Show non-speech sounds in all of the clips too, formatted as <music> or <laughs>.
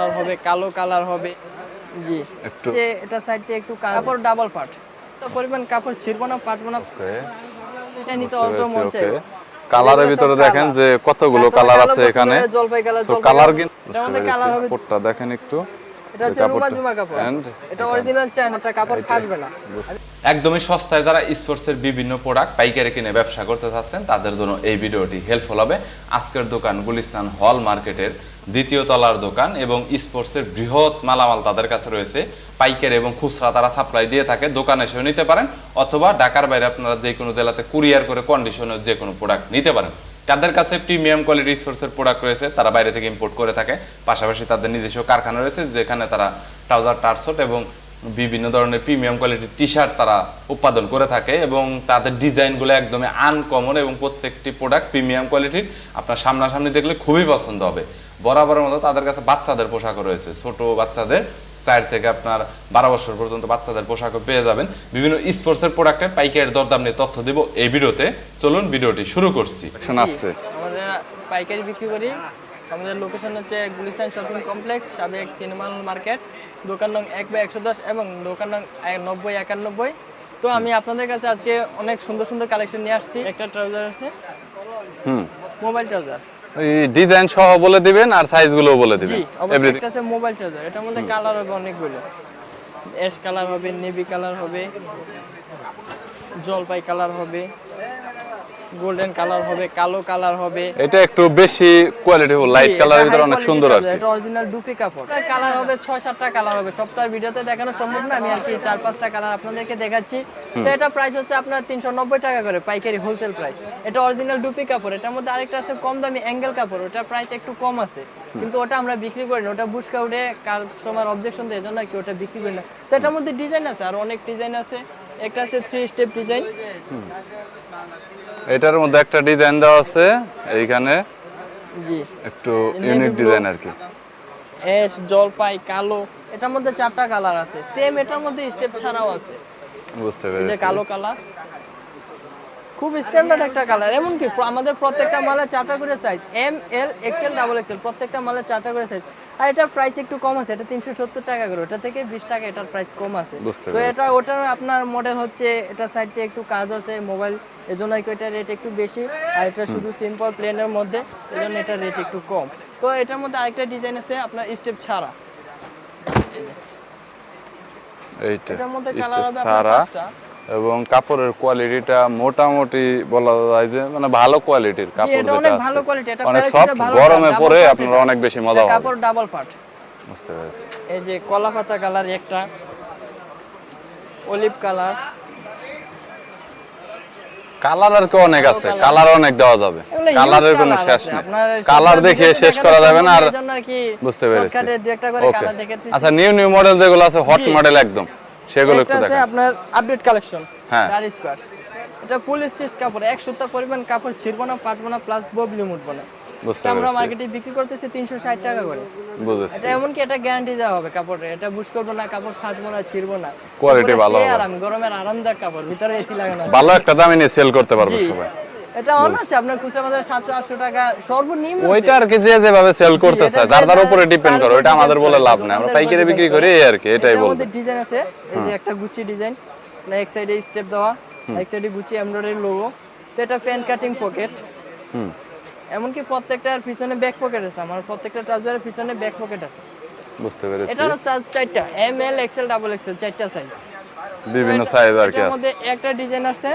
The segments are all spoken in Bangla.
কালার হবে কালো কালার হবে। জি। যে এটা সাইডে একটু কাপড় ডাবল পার্ট তো পরিমাণ কাপড় ছিড়বো না পাটবো না। এটা নিতে অল্প মন চাই কালারের ভিতরে দেখেন যে কতগুলো কালার আছে এখানে। জলপাই কালার কালার কিন্তু কালার হবে দেখেন একটু। এটা হচ্ছে রুমা জুমা কাপড়। এটা অরিজিনাল চায়না এটা কাপড় ফাটবে না। একদমই সস্তায় যারা স্পোর্টসের বিভিন্ন প্রোডাক্ট পাইকারি কিনে ব্যবসা করতে চাচ্ছেন তাদের জন্য এই ভিডিওটি হেল্পফুল হবে। আজকের দোকান গুলিস্তান হল মার্কেটের দ্বিতীয় তলার দোকান এবং স্পোর্টসের বৃহৎ মালামাল তাদের কাছে রয়েছে। পাইকারি এবং খুচরা তারা সাপ্লাই দিয়ে থাকে। দোকানে এসেও নিতে পারেন অথবা ঢাকার বাইরে আপনারা যে কোনো জেলাতে কুরিয়ার করে কন্ডিশনের যে কোনো প্রোডাক্ট নিতে পারেন। তাদের কাছে প্রিমিয়াম কোয়ালিটি স্পোর্টসের প্রোডাক্ট রয়েছে, তারা বাইরে থেকে ইম্পোর্ট করে থাকে। পাশাপাশি তাদের নিজস্ব কারখানা রয়েছে, যেখানে তারা ট্রাউজার টার্সট এবং বিভিন্ন ধরনের প্রিমিয়াম কোয়ালিটির টি শার্ট তারা উৎপাদন করে থাকে এবং তাদের ডিজাইনগুলো একদমই আনকমন এবং প্রত্যেকটি প্রোডাক্ট প্রিমিয়াম কোয়ালিটির আপনার সামনাসামনি দেখলে খুবই পছন্দ হবে। বরাবরের মতো তাদের কাছে বাচ্চাদের পোশাকও রয়েছে, ছোট বাচ্চাদের চার থেকে আপনার বারো বছর পর্যন্ত বাচ্চাদের পোশাকও পেয়ে যাবেন। বিভিন্ন স্পোর্টসের প্রোডাক্টের পাইকারের দরদাম নিয়ে তথ্য দিব এই ভিডিওতে। চলুন ভিডিওটি শুরু করছি। আসছে। আমাদের পাইকারি বিক্রি করি। আমাদের লোকেশন হচ্ছে গুলিস্তান শপিং কমপ্লেক্স সাবেক সিনেমা মার্কেট দোকান নং এক বাই একশো দশ এবং দোকান নং এক- নব্বই একানব্বই। তো আমি আপনাদের কাছে আজকে অনেক সুন্দর সুন্দর কালেকশন নিয়ে আসছি। একটা ট্রাউজার আছে। হুম। মোবাইল ট্রাউজার ডিজাইন সহ বলে দিবেন আর সাইজগুলো বলে দিবেন। এভরিথিং একটা মোবাইল চার্জার এটার মধ্যে কালার হবে অনেকগুলো। অ্যাশ কালার হবে নেভি কালার হবে জলপাই কালার হবে। গোল্ডেন কালার হবে কালো কালার হবে। এটা একটু বেশি কোয়ালিটি লাইট কালারের ভিতরে অনেক সুন্দর কি। এটা অরিজিনাল ডুপি কাপড়। কালার হবে ছয় সাতটা কালার হবে। সপ্তাহের ভিডিওতে দেখানো সম্ভব না আমি আর কি চার পাঁচটা কালার আপনাদেরকে দেখাচ্ছি। তো এটা প্রাইস হচ্ছে আপনার তিনশো নব্বই টাকা করে পাইকারি হোলসেল প্রাইস এটা অরিজিনাল ডুপি কাপড় এটার মধ্যে আরেকটা আছে কম দামি অ্যাঙ্গেল কাপড় ওটার প্রাইস একটু কম আছে। কিন্তু ওটা আমরা বিক্রি করি না ওটা বুসকা উঠে কাস্টমার অবজেকশন দেয় জন্য কি ওটা বিক্রি করি না। তো এটার মধ্যে ডিজাইন আছে আর অনেক ডিজাইন আছে। একটা আছে থ্রি স্টেপ ডিজাইন এটার মধ্যে একটা ডিজাইন দেওয়া আছে এইখানে জি। একটু ইউনিক ডিজাইন আর কি। এস জলপাই কালো এটার মধ্যে চারটা কালার আছে। সেম এটার মধ্যে স্টেপ ছাড়াও আছে। বুঝতে এই যে পেরেছি। কালো কালার খুব স্ট্যান্ডার্ড একটা কালার এমনকি প্র- আমাদের প্রত্যেকটা মালে চারটা করে size M L XL double XL প্রত্যেকটা মালে চারটা করে সাইজ আর এটার প্রাইস একটু কম আছে এটা তিনশো সত্তর টাকা করে ওটা থেকে বিশ টাকা এটার প্রাইস কম আছে। তো এটা ওটার আপনার মডেল হচ্ছে এটা সাইডে একটু কাজ আছে মোবাইল এজন্য কি এটার রেট একটু বেশি আর এটা শুধু সিম্পল প্লেনের মধ্যে এজন্য এটার রেট একটু কম। তো এটার মধ্যে আরেকটা ডিজাইন আছে আপনার স্টেপ ছাড়া। এইটা এটার মধ্যে কালার হবে আপনার পাঁচটা। এবং কাপড়ের কোয়ালিটিটা মোটামুটি বলা যায় যে মানে ভালো কোয়ালিটির কাপড় যেটা অনেক। ভালো quality, এটা অনেক সফট গরমে পরে আপনারা অনেক বেশি মজা হবে কাপড় ডাবল পার্ট বুঝতে পেরেছি। এই যে কলা পাতা কালার একটা অলিভ কালার কালার আর কি অনেক আছে কালার অনেক দেওয়া যাবে। কালারের কোনো শেষ নেই। কালার ভিডিওতে শেষ করা যাবে না আর বুঝতে পেরেছি। দেখে। আচ্ছা নিউ নিউ মডেল যেগুলো আছে হট মডেল একদম। সেগুলো একটু দেখান। আপনার আপডেট কালেকশন হ্যাঁ। চার স্কোয়ার এটা ফুল স্টিচ কাপড় এক সপ্তাহ পরিমাণ কাপড় ছিড়বো না পাটবো না প্লাস ববলি উঠবো না। আমরা মার্কেটে বিক্রি করতেছি তিনশো ষাট টাকা করে। বুঝেছি। এটা এমনকি এটা গ্যারান্টি দেওয়া হবে কাপড়ে। এটা বুঝ করব না কাপড় ফাঁসবো না ছিড়বো না। কাপড়ের ভালো হবে। আরাম গরমের আরামদায়ক কাপড় ভিতরে এসি লাগানো। ভালো একটা দামে নিয়ে সেল করতে পারবে সবাই। এটা অনার্স আপনার খুচরা বাজারে সাতশো আটশো টাকা সর্বনিম্ন ওইটা আর কি যে যেভাবে সেল করতে এটা চায় যে যার যার যার- উপরে ডিপেন্ড করে ওইটা আমাদের বলে লাভ নাই। আমরা পাইকারি বিক্রি করি আর কি এটাই বলব। মধ্যে ডিজাইন আছে এই যে একটা গুচি ডিজাইন এক সাইডে স্টেপ দেওয়া এক সাইডে গুচি এমব্রয়ডারি লোগো তো এটা প্যান্ট কাটিং পকেট হুম। এমনকি প্রত্যেকটার পিছনে ব্যাক পকেট আছে আমার প্রত্যেকটা ট্রাউজারের পিছনে ব্যাক পকেট আছে। বুঝতে পেরেছি। এটারও সাইজ চারটা M L XL double XL চারটা সাইজ বিভিন্ন সাইজ আর কি আছে। মধ্যে একটা ডিজাইন আছে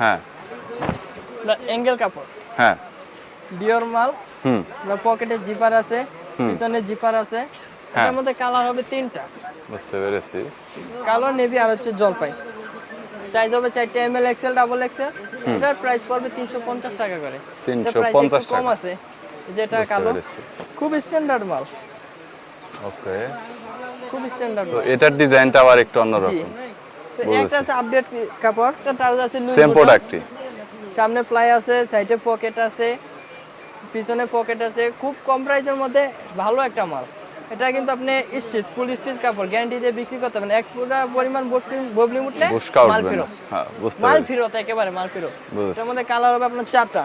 হ্যাঁ। অ্যাঙ্গেল কাপড়। হ্যাঁ। ডিওর মাল হুম। পকেটে জিপার আছে পিছনে জিপার আছে। হ্যাঁ। এটার মধ্যে কালার হবে তিনটা। বুঝতে পেরেছি। কালো নেভি আর হচ্ছে জলপাই। সাইজ হবে চারটে M L XL double XL এটার প্রাইস পড়বে তিনশো পঞ্চাশ টাকা করে। 350 একটু কম আছে। যেটা কালো। খুব স্ট্যান্ডার্ড মাল। ওকে। খুব স্ট্যান্ডার্ড তো এটার ডিজাইনটা আবার একটু অন্যরকম। তো একটা আছে আপডেট কাপড়। একটা ট্রাউজার আছে সেম প্রোডাক্টই সামনে প্লাই আছে সাইডে পকেট আছে পিছনে পকেট আছে। খুব কম প্রাইসের মধ্যে ভালো একটা মাল। এটা কিন্তু আপনি স্টিচ ফুল স্টিচ কাপড় গ্যারান্টি দিয়ে বিক্রি করতে পারেন। এক পুরা পরিমাণ ববলি উঠলে মাল ফেরত। হ্যাঁ মাল ফেরত একেবারে মাল ফেরত। এটার মধ্যে কালার হবে আপনার চারটা।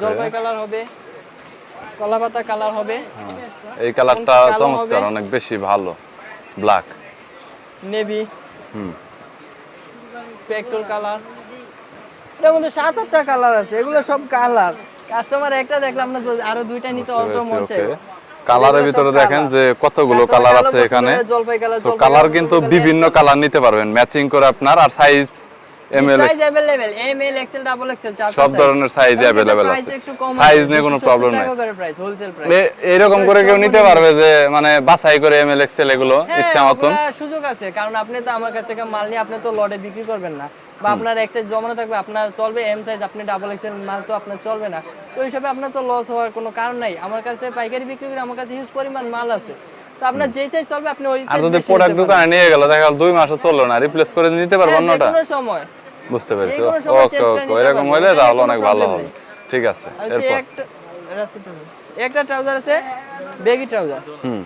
জলপাই কালার হবে কলা পাতা কালার হবে এই কালারটা চমৎকার অনেক বেশি ভালো। Black navy hmm. Petrol colour এটার মধ্যে সাত আটটা কালার আছে এগুলো সব কালার কাস্টমার একটা দেখলাম না আরও দুইটা নিতে অল্প মন চাই কালারের ভিতরে দেখেন যে কতগুলো কালার আছে এখানে। কালার কিন্তু বিভিন্ন কালার নিতে পারবেন ম্যাচিং করে আপনার আর size M L size available M L XL double XL চার সব ধরনের size available আছে। Size নিয়ে কোনো problem নাই। প্রাইস হোলসেল প্রাইস এরকম করে কেউ নিতে পারবে যে মানে বাছাই করে এম এল এক্সেল এগুলো হ্যাঁ, ইচ্ছা মতন সুযোগ আছে কারণ আপনি তো আমার কাছে থেকে মাল নিয়ে আপনি তো লটে বিক্রি করবেন না বা আপনার এক সাইজ জমানো থাকবে আপনার চলবে এম সাইজ আপনি ডাবল এক্সেল মাল তো আপনার চলবে না তো ওই হিসাবে আপনার তো লস হওয়ার কোনো কারণ নাই আমার কাছে পাইকারি বিক্রি করে আমার কাছে হিউজ পরিমাণ মাল আছে তো আপনার যেই সাইজ চলবে আপনি ওই আর size যদি বেশি প্রোডাক্ট নিতে দোকানে নিয়ে গেল দেখা গেল দুই মাসও চললো না রিপ্লেস করে নিতে পারবো পারবেন। হ্যাঁ, অন্যটা যে কোনো সময় বুঝতে পেরেছি। ওকে ওকে এরকম। হলে তাহলে অনেক ভালো হবে। ঠিক আছে এরপর? একটা একটা ট্রাউজার আছে বেগি ট্রাউজার হুম।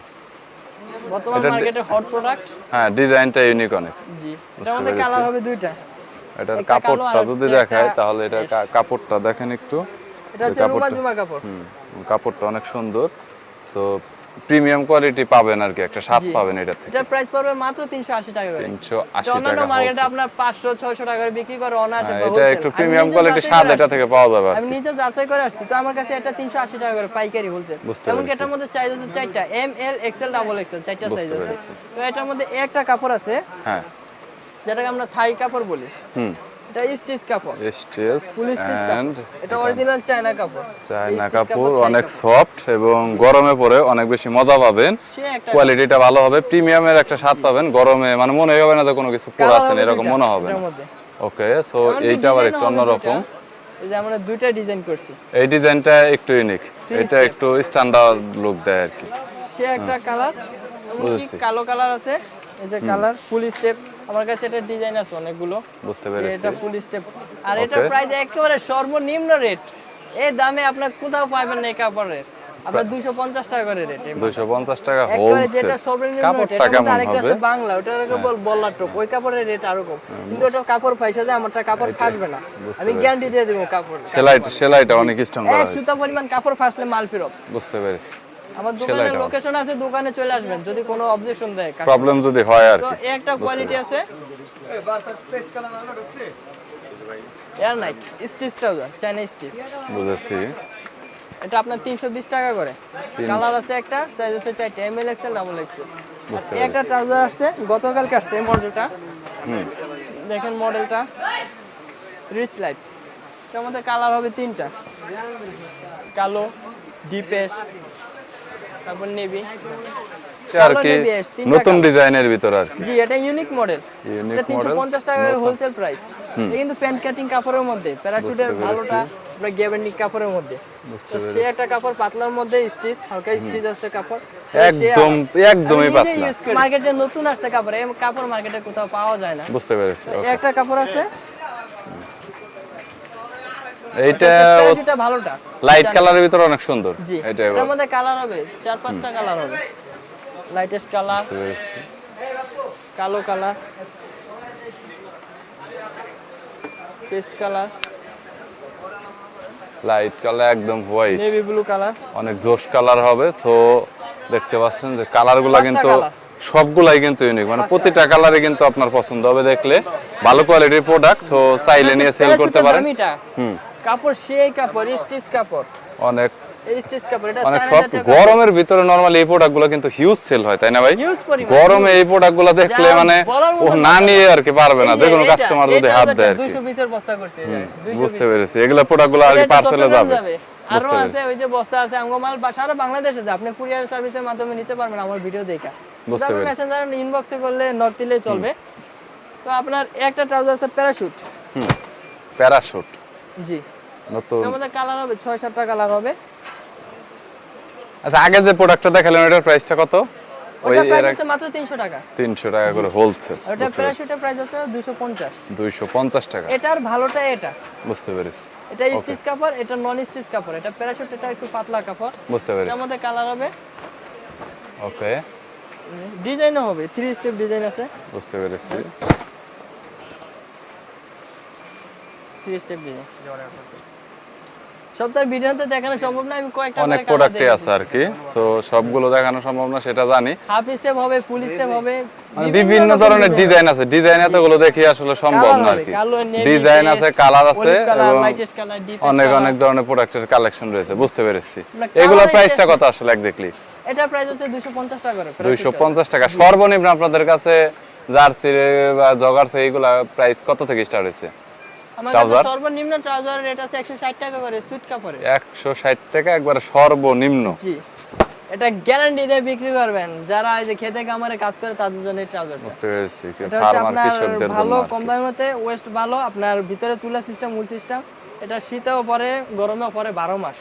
বর্তমান মার্কেটে হট প্রোডাক্ট হ্যাঁ ডিজাইনটা ইউনিক অনেক। জি। এটার মধ্যে। কালার হবে দুইটা। এটার কাপড়টা যদি দেখায় তাহলে এটা কাপড়টা দেখেন একটু। এটা হচ্ছে রুমা জুমা কাপড়। হুম কাপড়টা অনেক সুন্দর। তো প্রিমিয়াম কোয়ালিটি পাবেন আর কি একটা স্বাদ পাবেন এটা থেকে। এটার প্রাইস পড়বে মাত্র 380 টাকা করে। তিনশো এটা আশি অন্যান্য টাকা মার্কেটে। আপনার 500 600 টাকা করে বিক্রি করে অনায়াসে হ্যাঁ, এটা একটু প্রিমিয়াম যাচাই স্বাদ করে এটা আসছি। থেকে পাওয়া যাবে আমি নিজে যাচাই করে আসছি। তো আমার কাছে এটা 380 টাকা করে পাইকারি বুঝতে এমনকি এটার মধ্যে সাইজ আছে চারটা। M L XL double XL চারটা সাইজ আছে। তো এটার মধ্যে একটা কাপড় আছে হ্যাঁ। যেটাকে আমরা থাই কাপড় বলি। হুম। এটা স্টিচ কাপড়। স্টেজ ফুল স্টিচ এন্ড এটা অরিজিনাল চায়না কাপড়। চায়না কাপড় অনেক সফট এবং গরমে পরে অনেক বেশি মজা পাবেন। কোয়ালিটিটা ভালো হবে প্রিমিয়ামের একটা স্বাদ পাবেন। গরমে মানে মনে হবে না যে কোনো কিছু পরে আছেন এরকম মনে হবে না। ওকে সো এইটা আবার একটু অন্যরকম এই যে আমরা দুইটা ডিজাইন করছি। এই ডিজাইনটা একটু ইউনিক এটা একটু স্ট্যান্ডার্ড লুক দেয় আর কি। সে একটা কালার কালো কালার আছে। এই যে কালার ফুল স্টেপ আমার কাছে এটা ডিজাইন আছে অনেকগুলো। বুঝতে পেরেছি। এটা ফুল স্টেপ আর এটা প্রাইস একেবারে সর্বনিম্ন রেট এই দামে আপনার কোথাও পাবেন না এই কাপড়ের আপনার দুইশো পঞ্চাশ টাকা করে রেট দুইশো পঞ্চাশ টাকা একবারে হোলসেল যেটা সর্বনিম্ন কাপড়টা কেমন হবে? হ্যাঁ। আছে বাংলা ওটা হলো বল বল্লা টপ ওই কাপড়ের রেট আরও কম। কিন্তু ওটা কাপড় পয়সা যায় আমারটা কাপড় ফাটবে না। আমি গ্যারান্টি দিয়ে দেবো কাপড়। সেলাই সেলাইটা অনেক স্ট্রং করা এক সুতা পরিমাণ কাপড় ফাসলে মাল ফেরত। বুঝতে পেরেছি। আমার দোকানের লোকেশন আছে দোকানে চলে আসবেন যদি কোনো অবজেকশন দেয় প্রবলেম যদি হয় আর কি। একটা কোয়ালিটি আছে। Air Nike stitch trouser China stitch বুঝেছি। এটা আপনার তিনশো বিশ টাকা করে। কালার আছে একটা সাইজ আছে চারটে M L XL double XL একটা ট্রাউজার আসছে গতকালকে আসছে এই মডেলটা দেখেন মডেলটা রিচ লাইট এটার মধ্যে কালার হবে তিনটা। কালো ডিপেস তারপর নেভি আর কি নতুন ডিজাইনের ভিতর আর জি এটা ইউনিক মডেল এটা তিনশো model, পঞ্চাশ টাকার হোলসেল প্রাইস এটা কিন্তু প্যান্ট কাটিং কাপড়ের মধ্যে প্যারাশুটের ভালোটা আপনার কাপড়ের মধ্যে। তো সে একটা কাপড় পাতলার মধ্যে স্টিচ হালকা স্টিচ আছে কাপড়। একদম একদমই পাতলা। মার্কেটে নতুন আসছে কাপড় এই কাপড় মার্কেটে কোথাও পাওয়া যায় না। বুঝতে পেরেছি একটা কাপড় আছে ভালোটা। লাইট কালারের ভিতর অনেক সুন্দর। জি মধ্যে কালার হবে চার পাঁচটা কালার হবে। লাইটেস্ট কালার কালো colour paste colour light colour একদম হোয়াইট নেভি ব্লু কালার অনেক জোশ কালার হবে সো দেখতে পাচ্ছেন যে কালারগুলো কিন্তু সবগুলাই কিন্তু ইউনিক মানে প্রতিটা কালারে কিন্তু আপনার পছন্দ হবে দেখলে। ভালো কোয়ালিটির প্রোডাক্ট সো চাইলে নিয়ে সেল করতে পারেন। হুম। কাপড় সেই কাপড় স্টিচ কাপড়। অনেক এই স্টিচ কাপড় এটা অনেক সফট গরমের ভিতরে নরমালি এই প্রোডাক্টগুলো কিন্তু হিউজ সেল হয় তাই না ভাই? গরমে এই প্রোডাক্টগুলো দেখলে মানে ও না নিয়ে আর কি পারবে না। যে যে কোনো কাস্টমার যদি হাত দেয় আর কি। 200 পিসের বস্তা করছে এই যে, 200 বুঝতে পেরেছি। এগুলো প্রোডাক্টগুলো আর কি পার্সেলে যাবে। আরও আছে ওই যে বস্তা আছে আঙ্গমাল বা সারা বাংলাদেশে আপনি কুরিয়ার সার্ভিসের মাধ্যমে নিতে পারবেন আমার ভিডিও দেখা। বুঝতে পেরেছি। মেসেঞ্জার ইনবক্সে করলে নক দিলে চলবে। তো আপনার একটা ট্রাউজার আছে প্যারাশুট প্যারাশুট জি। নতুন এর কালার হবে ছয় সাতটা কালার হবে। আচ্ছা আগে যে প্রোডাক্টটা দেখালেন ওটার প্রাইসটা কত? ওই প্রাইস হচ্ছে মাত্র তিনশো টাকা। তিনশো টাকা করে হোলসেল আর ওটা প্রাইস হচ্ছে দুশো পঞ্চাশ। দুইশো পঞ্চাশ টাকা। এটার ভালোটা এটা। বুঝতে পেরেছি। এটা স্টিচ কাপড় এটা নন স্টিচ কাপড়। এটা প্যারাশুট এটা একটু পাতলা কাপড়। বুঝতে পেরেছি। মধ্যে কালার হবে। ওকে ডিজাইনও হবে থ্রি স্টেপ ডিজাইন আছে। বুঝতে পেরেছি। থ্রি স্টেপ ডিজাইন সপ্তাহের ভিডিওতে দেখানো সম্ভব না আমি কয়েকটা অনেক প্রোডাক্টই আছে আর কি। সো সবগুলো দেখানো সম্ভব না সেটা জানি। হাফ স্টেপ হবে ফুল স্টেপ হবে মানে বিভিন্ন ধরনের ডিজাইন আছে। ডিজাইন এতগুলো দেখি আসলে সম্ভব না আর কি। ডিজাইন আছে কালার আছে অনেক অনেক ধরনের প্রোডাক্টের কালেকশন রয়েছে বুঝতে পেরেছি। এগুলোর প্রাইসটা কত আসলে এক্স্যাক্টলি এটা প্রাইস হচ্ছে 250 টাকা করে দুইশো পঞ্চাশ টাকা। সর্বনিম্ন আপনাদের কাছে জার্সি বা জগার্সি এইগুলা প্রাইস কত থেকে স্টার্ট হয়েছে? Trouser? সর্বনিম্ন ট্রাউজার রেট আছে 160 টাকা করে কাপড়ে একশো ষাট টাকা একবারে সর্বনিম্ন। জি। এটা গ্যারান্টি দিয়ে বিক্রি করবেন। যারা এই যে খেতে কামারে কাজ করে তাদের জন্য ট্রাউজার বুঝতে পেরেছি। এটা হচ্ছে ফার্মার আপনার কৃষকদের ভালো কম দামের মধ্যে ওয়েস্ট ভালো আপনার ভিতরে তুলা সিস্টেম মূল সিস্টেম এটা শীতেও পরে গরমেও পরে বারো মাস।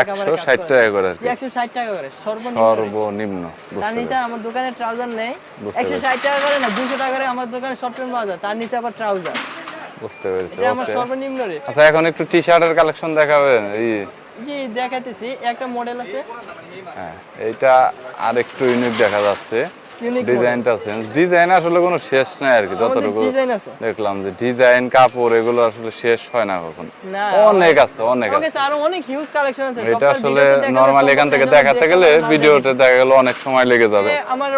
একশো ষাট করে। টাকা করে একশো ষাট টাকা করে সর্বনিম্ন তার নিচে আমার দোকানে ট্রাউজার নেই। একশো ষাট টাকা করে না দুশো টাকা করে আমার দোকানে শর্ট প্যান্ট পাওয়া যায় তার নিচে আবার ট্রাউজার। বুঝতে পেরেছি এটা আমার সর্বনিম্ন রেট আচ্ছা এখন একটু টি শার্টের কালেকশন দেখাবেন এই। জি দেখাতেছি একটা মডেল আছে। হ্যাঁ এইটা আর একটু ইউনিক দেখা যাচ্ছে। ডিজাইনটা চেঞ্জ ডিজাইন আসলে কোনো শেষ নাই আর কি যতটুকু দেখলাম যে ডিজাইন কাপড় এগুলো আসলে শেষ হয় না কখন। অনেক আছে অনেক আছে। আরও অনেক হিউজ কালেকশন আছে এটা আসলে নরমালি এখান থেকে দেখাতে গেলে ভিডিওতে দেখা। গেল অনেক সময় লেগে যাবে। আমার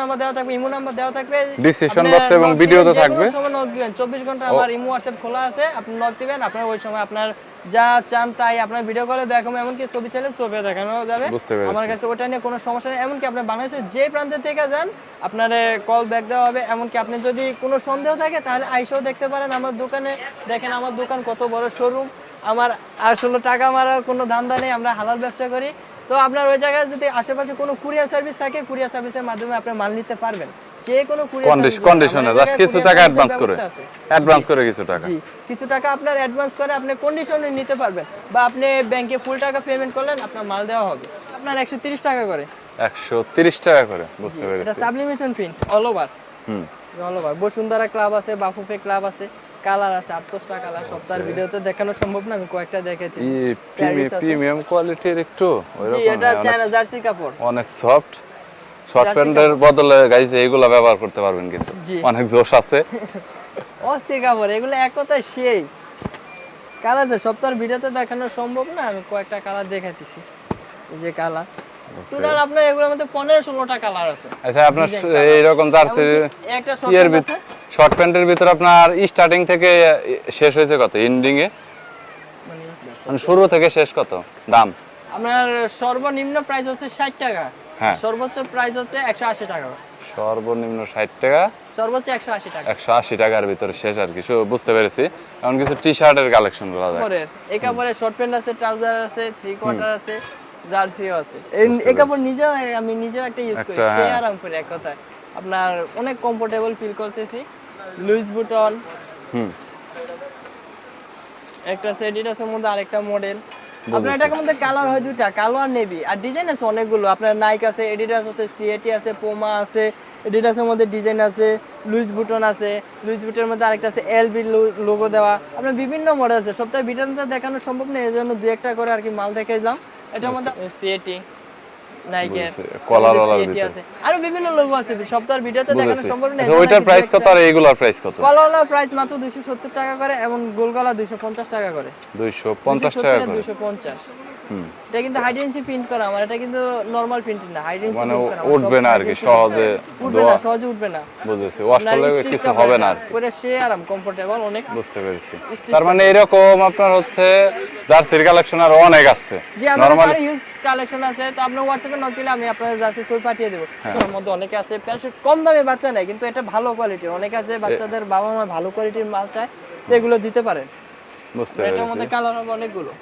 নাম্বার দেওয়া থাকবে ইমো নাম্বার দেওয়া থাকবে। এবং knock video তে দিবেন, যে থাকবে। সময় knock দিবেন 24 ঘণ্টা আমার ইমো হোয়াটসঅ্যাপ খোলা আছে আপনি নক দিবেন আপনার ওই সময় আপনার যা চান তাই আপনার ভিডিও কলে দেখাবো এমনকি ছবি ছবি দেখানো যাবে। আমার কাছে ওটা নিয়ে কোনো সমস্যা নেই এমনকি আপনি বাংলাদেশের যে প্রান্তে থেকে যান আপনার কল ব্যাক দেওয়া হবে। এমনকি আপনি যদি কোনো সন্দেহ থাকে তাহলে আইসেও দেখতে পারেন আমার দোকানে। দেখেন আমার দোকান কত বড় শোরুম আমার আসলে টাকা মারার কোনো ধান্দা নেই আমরা হালাল ব্যবসা করি। তো আপনার ওই জায়গায় যদি আশেপাশে কোনো কুরিয়ার সার্ভিস থাকে কুরিয়ার সার্ভিসের মাধ্যমে আপনি মাল নিতে পারবেন। যে কোনো কন্ডিশনে জাস্ট কিছু টাকা অ্যাডভান্স করে। অ্যাডভান্স করে কিছু টাকা। জি। কিছু টাকা আপনার অ্যাডভান্স করে আপনি কন্ডিশনে নিতে পারবেন। বা আপনি ব্যাংকে ফুল টাকা পেমেন্ট করলেন আপনার মাল দেওয়া হবে। আপনার একশো তিরিশ টাকা করে। একশো তিরিশ টাকা করে বুঝতে এটা sublimation print all over hmm. All over Bashundhara club আছে বাফুফে ক্লাব আছে কালার আছে আট দশটা কালার সপ্তাহের ভিডিওতে দেখানো সম্ভব না আমি কয়েকটা Paris প্রিমিয়াম কোয়ালিটির একটু জি এটা চায়না জার্সি কাপড়। অনেক সফট শর্ট প্যান্টের বদলে গাইজ এইগুলা ব্যবহার করতে পারবেন কিন্তু। অনেক জোশ আছে। <laughs> অস্থির কাপড় এগুলো এক কথায় সেই। কালার যে সপ্তাহের ভিডিওতে দেখানো সম্ভব না আমি কয়েকটা কালার দেখাইতেছি। এই যে কালার টোটাল আপনার এগুলোর মধ্যে পনেরো ষোলোটা কালার আছে। আচ্ছা আপনার এইরকম জার্সি একটা ইয়ের আছে। শর্ট প্যান্টের ভিতর আপনার স্টার্টিং থেকে শেষ হয়েছে কত? এন্ডিং এ? মানে মানে শুরু থেকে শেষ কত? দাম? আপনার সর্বনিম্ন প্রাইস হচ্ছে ষাট টাকা। হ্যাঁ। সর্বোচ্চ প্রাইস হচ্ছে একশো আশি টাকা। সর্বনিম্ন ষাট টাকা? সর্বোচ্চ একশো আশি টাকা। একশো আশি টাকার ভিতরে শেষ আর কি বুঝতে পেরেছি। এমন কিছু টি শার্টের কালেকশন দেখ। কাপড়ের এই কাপড়ের শর্ট প্যান্ট আছে ট্রাউজার আছে থ্রি কোয়ার্টার আছে। জার্সিও আছে। এই- কাপড় নিজেও আমি নিজেও একটা ইউজ করি সে। আরাম করে এক কথায়। আপনার অনেক কমফোর্টেবল ফিল করতেছি। Louis Vuitton hmm. একটা আছে এডিডাসের মধ্যে আরেকটা মডেল আপনার এটার মধ্যে কালার হয় দুইটা কালো আর নেভি আর ডিজাইন আছে অনেকগুলো। আপনার নাইক আছে এডিডাস আছে সিএটি আছে পোমা আছে এডিডাসের মধ্যে ডিজাইন আছে লুইস বুটন আছে লুইস বুটনের মধ্যে আরেকটা আছে এলবি লোগো দেওয়া। আপনার বিভিন্ন মডেল আছে সপ্তাহে ভিডিওতে দেখানো সম্ভব নেই এই জন্য দুই একটা করে আর কি মাল দেখে দিলাম এটার মধ্যে সিএটি নাইকের। সিএটি আছে। আরও বিভিন্ন লোগো আছে সপ্তাহের ভিডিওতে দেখানো সম্ভব নেই আচ্ছা ওইটার প্রাইস কত আর এইগুলোর প্রাইস কত? কলাওয়ালার প্রাইস মাত্র দুইশো সত্তর টাকা করে এবং গোলগলা দুইশো পঞ্চাশ টাকা করে। দুইশো পঞ্চাশ টাকা করে। দুইশো পঞ্চাশ। হুম। এটা কিন্তু প্রিন্ট করা আমার এটা কিন্তু নরমাল প্রিন্ট না মানে উঠবে না আর কি সহজে উঠবে না সহজে উঠবে না। বুঝেছি ওয়াশ আপনার করলে কিছু হবে না পরে সে আরাম কমফোর্টেবল অনেক বুঝতে পেরেছি। তার মানে এরকম আপনার হচ্ছে জার্সির কালেকশন আর অনেক আছে। যে আমার কাছে কালেকশন আছে তো আপনার হোয়াটসঅ্যাপে নক দিলে আমি আপনাদের যাচ্ছে ছবি পাঠিয়ে দেবো। হ্যাঁ। সোনার মধ্যে অনেকে আছে প্যান্ট শার্ট কম দামে বাচ্চা নেয় কিন্তু এটা ভালো কোয়ালিটির অনেকে আছে বাচ্চাদের বাবা মা ভালো কোয়ালিটির মাল চায় তো এগুলো দিতে পারেন। বুঝতে এটার মধ্যে কালার হবে অনেকগুলো।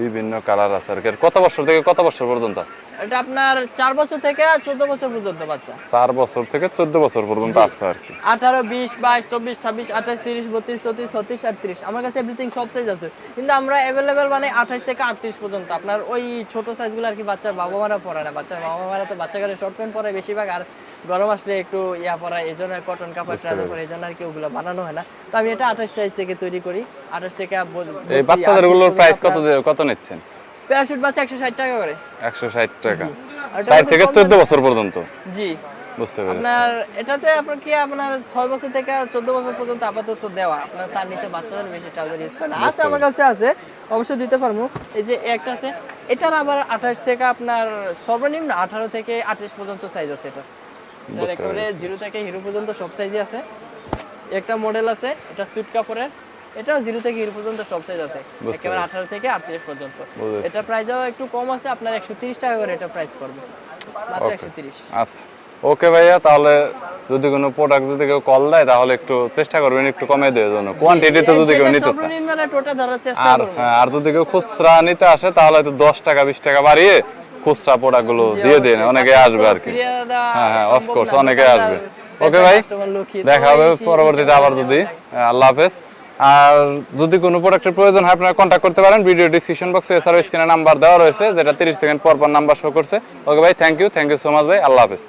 বিভিন্ন কালার আছে আর কত বছর থেকে কত বছর পর্যন্ত আছে? এটা আপনার চার বছর থেকে চোদ্দ বছর পর্যন্ত বাচ্চা। চার বছর থেকে চোদ্দ বছর পর্যন্ত আছে আর কি। আঠারো বিশ বাইশ চব্বিশ ছাব্বিশ আঠাশ তিরিশ বত্রিশ চৌত্রিশ ছত্রিশ আটত্রিশ। আমার কাছে এভরিথিং সব সাইজ আছে। কিন্তু আমরা অ্যাভেলেবেল মানে আঠাশ থেকে আটত্রিশ পর্যন্ত। আপনার ওই ছোট সাইজগুলো আর কি বাচ্চার বাবা মারা পরে না। বাচ্চার বাবা মারা তো বাচ্চা করে শর্ট প্যান্ট পরে বেশিরভাগ। আর গরম আসলে একটু ইয়া পরা এই জন্য কটন কাপড় ট্রাউজার পরে এই জন্য আর কি ওগুলো বানানো হয় না। তো আমি এটা আঠাশ সাইজ থেকে তৈরি করি। আঠাশ থেকে এই বাচ্চাদেরগুলোর প্রাইস কত দিয়ে- কত নিচ্ছেন? প্যারাশুট বাচ্চা একশো ষাট টাকা করে। একশো ষাট টাকা। চার থেকে চোদ্দ বছর পর্যন্ত? জি। বুঝতে পেরেছি। আপনার এটাতে আপনার কি আপনার ছয় বছর থেকে চোদ্দ বছর পর্যন্ত আপাতত দেওয়া? আপনার তার নিচে বাচ্চাদের বেশি ট্রাউজার ইউজ করে না আছে আমার কাছে আছে। অবশ্যই দিতে পারব। এই যে একটা আছে এটার আবার আঠাশ থেকে আপনার সর্বনিম্ন আঠারো থেকে আঠাশ পর্যন্ত সাইজ আছে এটা। একেবারে জিরো থেকে হিরো পর্যন্ত সব সাইজই আছে। একটা মডেল আছে এটা সুইট কাপড়ের। এটাও জিরো থেকে হিরো পর্যন্ত সব সাইজ আছে। একেবারে আঠারো থেকে আটত্রিশ পর্যন্ত। এটা প্রাইসও একটু কম আছে আপনার একশো তিরিশ টাকা করে এটা প্রাইস পড়বে। মাত্র একশো তিরিশ। আচ্ছা। ওকে ভাইয়া তাহলে যদি কোনো প্রোডাক্ট যদি কেউ কল দেয় তাহলে একটু চেষ্টা করবেন একটু কমে দেওয়ার জন্য। কোয়ান্টিটিতে যদি কেউ নিতে চায়। আর হ্যাঁ, আর যদি কেউ খুচরা নিতে আসে তাহলে হয়তো দশ টাকা বিশ টাকা বাড়িয়ে খুচরা প্রোডাক্টগুলো দিয়ে দিন। অনেকে আসবে আর কি। হ্যাঁ হ্যাঁ অফকোর্স অনেকে আসবে। ওকে ভাই। তো দেখা হবে পরবর্তীতে আবার যদি। আল্লাহ হাফেজ। আর যদি কোনো প্রোডাক্টের প্রয়োজন হয়, আপনারা কন্ট্যাক্ট করতে পারেন। ভিডিও ডিসক্রিপশন বক্সে এছাড়াও স্ক্রিনে নাম্বার দেওয়া রয়েছে, যেটা তিরিশ সেকেন্ড পর পর নাম্বার শো করছে। ওকে ভাই thank you thank you so much ভাই, আল্লাহ হাফেজ।